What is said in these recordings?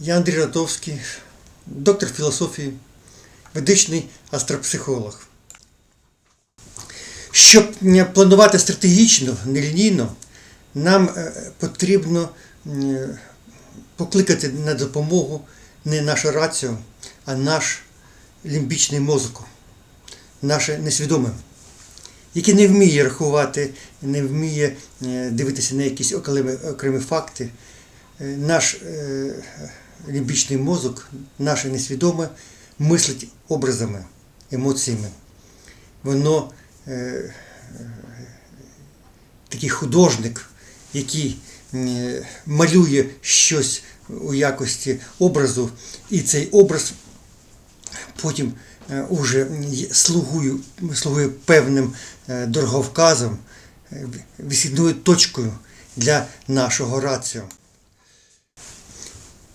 Я Андрій Ратовський, доктор філософії, ведичний астропсихолог. Щоб планувати стратегічно, нелінійно, нам е, потрібно е, покликати на допомогу не нашу рацію, а наш лімбічний мозок, наше несвідоме, який не вміє рахувати, не вміє е, дивитися на якісь окремі, окремі факти. Наш лімбічний мозок, наше несвідоме, мислить образами, емоціями. Воно е, е, такий художник, який е, малює щось у якості образу, і цей образ потім е, уже слугує, слугує певним е, дороговказом, е, висідною точкою для нашого раціо.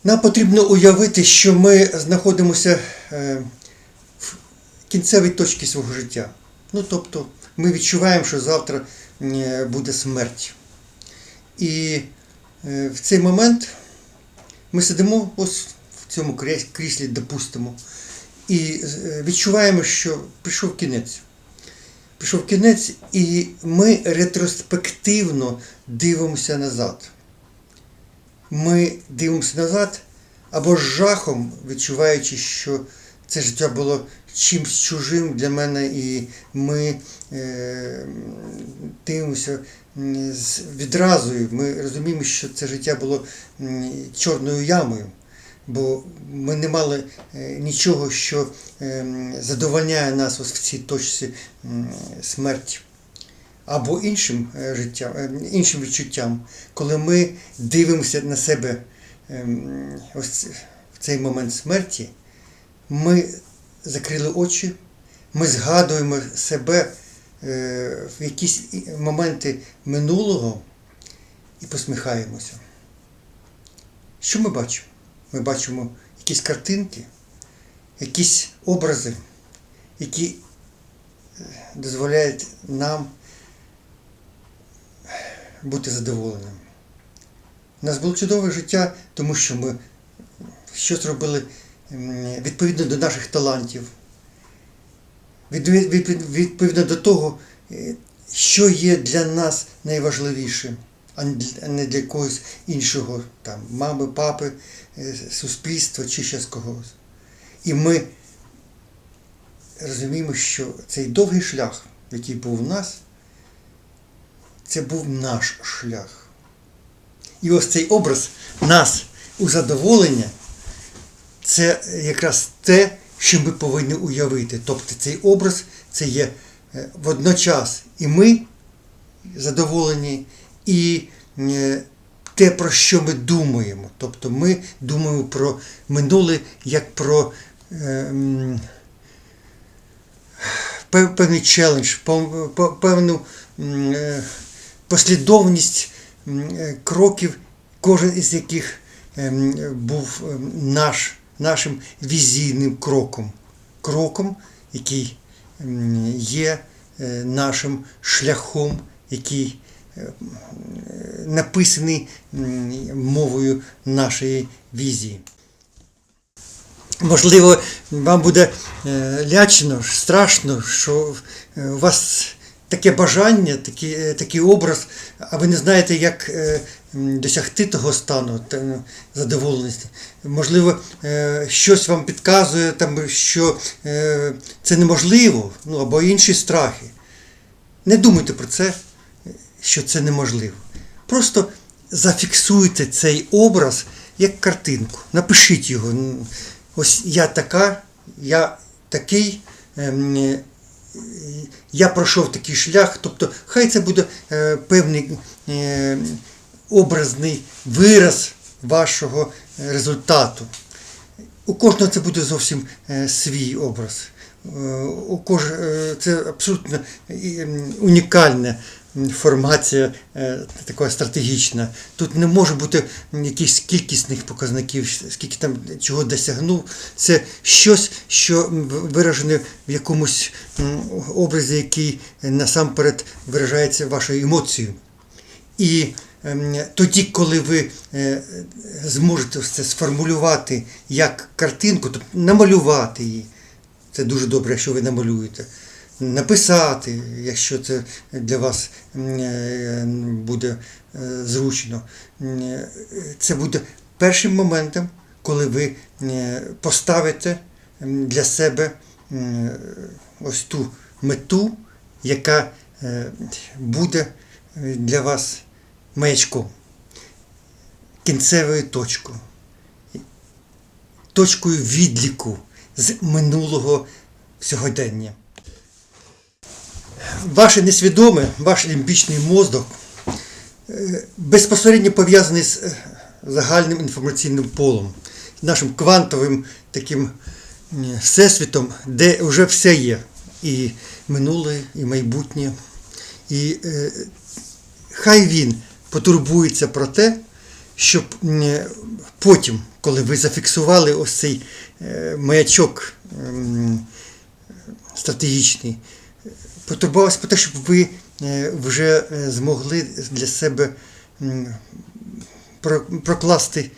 Нам потрібно уявити, що ми знаходимося е, в кінцевій точці свого життя. Ну, тобто, ми відчуваємо, що завтра е, буде смерть. І е, в цей момент ми сидимо ось в цьому кріслі, допустимо, і відчуваємо, що прийшов кінець. Прийшов кінець, і ми ретроспективно дивимося назад. Ми дивимося назад або з жахом, відчуваючи, що це життя було чимсь чужим для мене, і ми е, дивимося з відразою. Ми розуміємо, що це життя було чорною ямою, бо ми не мали е, нічого, що е, задовольняє нас ось в цій точці смерті. Або іншим е, життям, е, іншим відчуттям, коли ми дивимося на себе ем, ось в цей момент смерті, ми закрили очі, ми згадуємо себе е, в якісь моменти минулого і посміхаємося. Що ми бачимо? Ми бачимо якісь картинки, якісь образи, які дозволяють нам бути задоволеним. У нас було чудове життя, тому що ми щось робили відповідно до наших талантів, відповідно до того, е, що є для нас найважливіше, а не для- когось іншого, там, мами, папи, е, суспільства чи ще з когось. І ми розуміємо, що цей довгий шлях, який був у нас, це був наш шлях. І ось цей образ нас у задоволення, це якраз те, що ми повинні уявити. Тобто цей образ це є е, водночас і ми задоволені, і е, те, про що ми думаємо. Тобто ми думаємо про минуле як про е, м, пев- певний челендж, пев- пев- певну е, послідовність е, кроків, кожен із яких ем, був ем, наш, нашим візійним кроком. Кроком, який є е, нашим шляхом, який е, написаний мовою нашої візії. Можливо, вам буде лячно, страшно, що у вас таке бажання, такий, е, такий образ, а ви не знаєте, як е, досягти того стану е, задоволеності. Можливо, е, щось вам підказує, що це неможливо, ну або інші страхи. Не думайте про це, що це неможливо. Просто зафіксуйте цей образ як картинку. Напишіть його. Ну, Ось я така, я такий, ем, я пройшов такий шлях. Тобто, хай це буде е, певний е, образний вираз вашого результату. У кожного це буде зовсім е, свій образ. Е, У кож... е, Це абсолютно унікальне формація е, така стратегічна. Тут не може бути якихось кількісних показників, скільки там чого досягнув. Це щось, що виражене в якомусь образі, який насамперед виражається вашою емоцією. І ем, тоді, коли ви е, зможете це сформулювати як картинку, тобто намалювати її, це дуже добре, якщо ви намалюєте. Написати, якщо це для вас е, буде е, зручно. Е, Це буде першим моментом, коли ви поставите для себе ось ту мету, яка буде для вас маячком, кінцевою точкою, точкою відліку з минулого сьогодення. Ваше несвідоме, ваш лімбічний мозок е, безпосередньо пов'язаний з е, загальним інформаційним полом, з нашим квантовим таким всесвітом, де вже все є. І минуле, і майбутнє. І е, хай він потурбується про те, щоб м, потім, коли ви зафіксували ось цей е, маячок м, стратегічний, потурбувався про те, щоб ви е, вже е, змогли для себе прокласти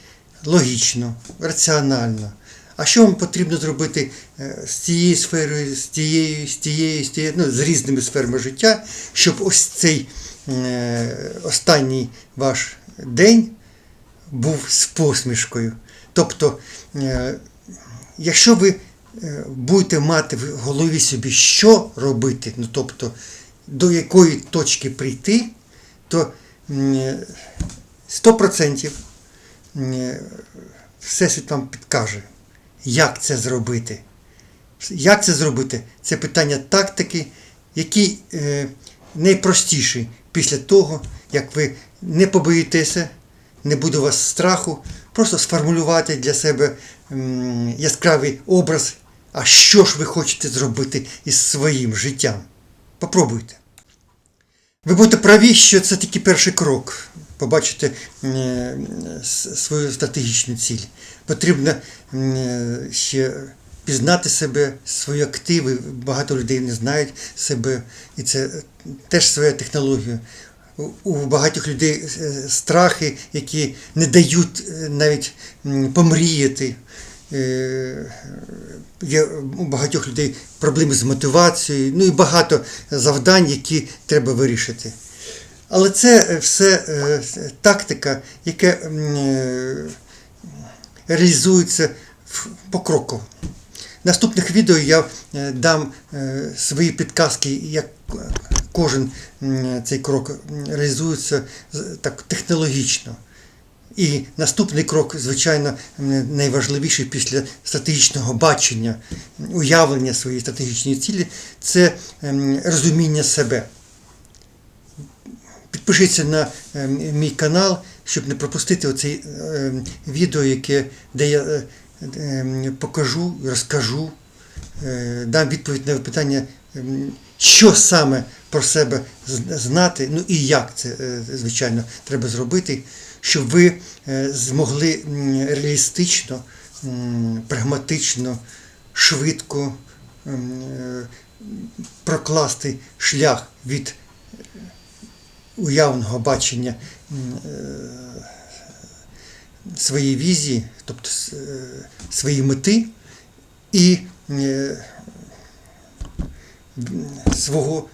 логічно, раціонально. А що вам потрібно зробити е, з цією сферою, з тією, з тією, з тією, ну, з різними сферами життя, щоб ось цей останній ваш день був з посмішкою. Тобто, якщо ви будете мати в голові собі, що робити, ну тобто до якої точки прийти, то е, 100% м, е, Всесвіт вам підкаже, як це зробити. Як це зробити? Це питання тактики, які е, найпростіші після того, як ви не побоїтеся, не буде у вас страху, просто сформулювати для себе яскравий образ, а що ж ви хочете зробити із своїм життям. Попробуйте. Ви будете праві, що це тільки перший крок. Побачити е, свою стратегічну ціль. Потрібно е, ще пізнати себе, свої активи. Багато людей не знають себе, і це теж своя технологія. У- багатьох людей е, страхи, які не дають навіть помріяти. Е, Є у багатьох людей проблеми з мотивацією, ну і багато завдань, які треба вирішити. Але це все е, тактика, яка е, реалізується покроково. В наступних відео я дам свої підказки, як кожен цей крок реалізується так технологічно. І наступний крок, звичайно, найважливіший після стратегічного бачення, уявлення своєї стратегічної цілі це ем, розуміння себе. Підпишіться на ем, мій канал, щоб не пропустити оцей ем, відео, яке, де я е, покажу, розкажу, е, дам відповідь на питання, що саме про себе знати, ну і як це, е, звичайно, треба зробити, щоб ви е, змогли реалістично, прагматично, швидко е, прокласти шлях від уявного бачення е, своєї візії, тобто своєї мети і свого,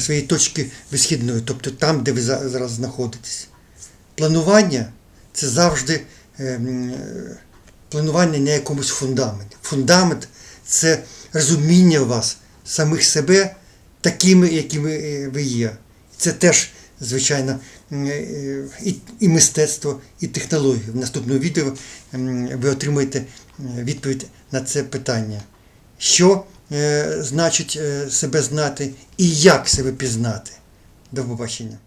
своєї точки висхідної, тобто там, де ви за- зараз знаходитесь. Планування це завжди е, планування на якомусь фундаменті. Фундамент це розуміння вас, самих себе, такими, якими е, ви є. Це теж, звичайно, е, і, і мистецтво, і технології. В наступному відео ви отримаєте відповідь на це питання. Що значить себе знати і як себе пізнати. До побачення.